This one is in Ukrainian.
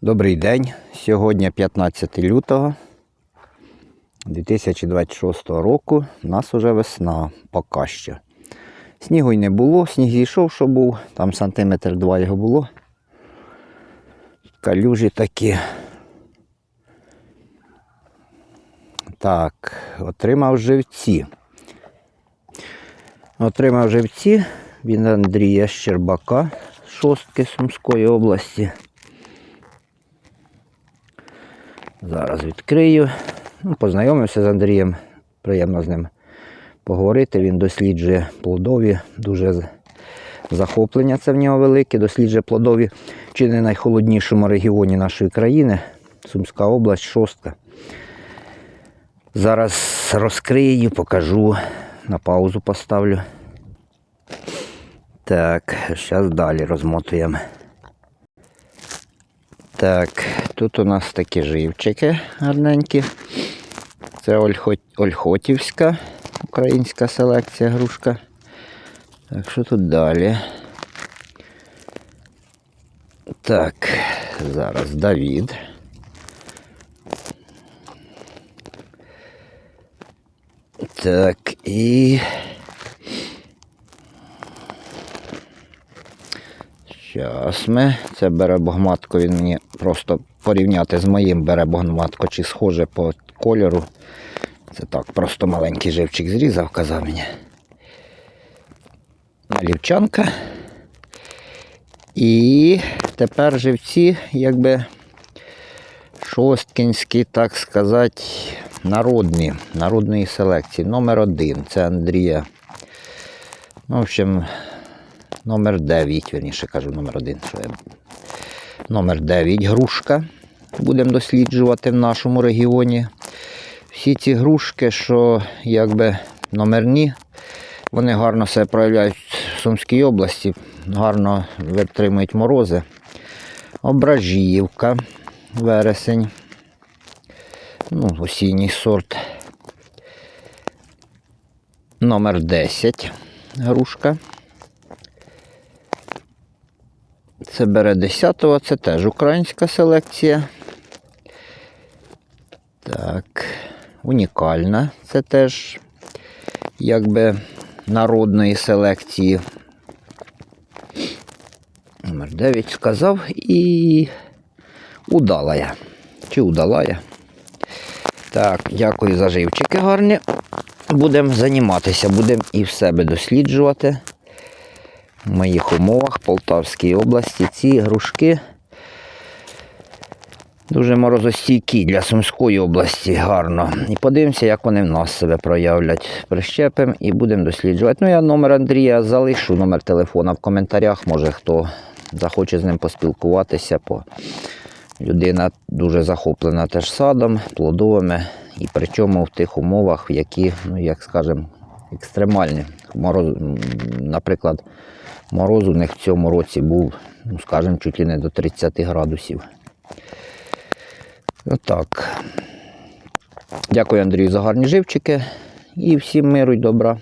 Добрий день. Сьогодні 15 лютого 2026 року. У нас уже весна поки що. Снігу й не було, сніг зійшов, що був, там сантиметр два його було. Калюжі такі. Так, отримав живці. Отримав живці від Андрія Щербака, шостки Сумської області. Зараз відкрию. Ну, познайомився з Андрієм. Приємно з ним поговорити. Він досліджує плодові, дуже захоплення це в нього велике. Досліджує плодові чи не найхолоднішому регіоні нашої країни. Сумська область, шостка. Зараз розкрию, покажу. На паузу поставлю. Так, зараз далі розмотуємо. Так, тут у нас такі живчики гарненькі. Це Ольхотівська українська селекція грушка. Так, що тут далі? Так, зараз Давід. Так, і. Ми. Це беребогматко, він мені просто порівняти з моїм беребогматко, чи схоже по кольору. Це так, просто маленький живчик зрізав, казав мені. Налівчанка. І тепер живці, якби шосткінські, так сказати, народні, народної селекції. Номер один. Це Андрія. Ну, в общем, Номер 9, вірніше кажу, номер 1. Що я... Номер 9 грушка. Будемо досліджувати в нашому регіоні. Всі ці грушки, що якби номерні, вони гарно себе проявляють в Сумській області, гарно витримують морози. Ображіївка, вересень. Ну, осінній сорт. Номер 10 грушка. Це бере 10-го, це теж українська селекція. Так, унікальна. Це теж якби народної селекції. Номер 9 сказав і удалая. Чи удалая. Так, дякую за живчики гарні. Будемо займатися, будемо і в себе досліджувати в моїх умовах Полтавській області ці грушки дуже морозостійкі для Сумської області гарно. І подивимося, як вони в нас себе проявлять. Прищепимо і будемо досліджувати. Ну, я номер Андрія залишу, номер телефона в коментарях. Може хто захоче з ним поспілкуватися. По... Людина дуже захоплена теж садом, плодовими. І причому в тих умовах, які, ну як скажемо, екстремальні. Мороз, наприклад, Мороз у них в цьому році був, ну, скажімо, чуть ли не до 30 градусів. Отак. Дякую Андрію за гарні живчики. І всім миру й добра.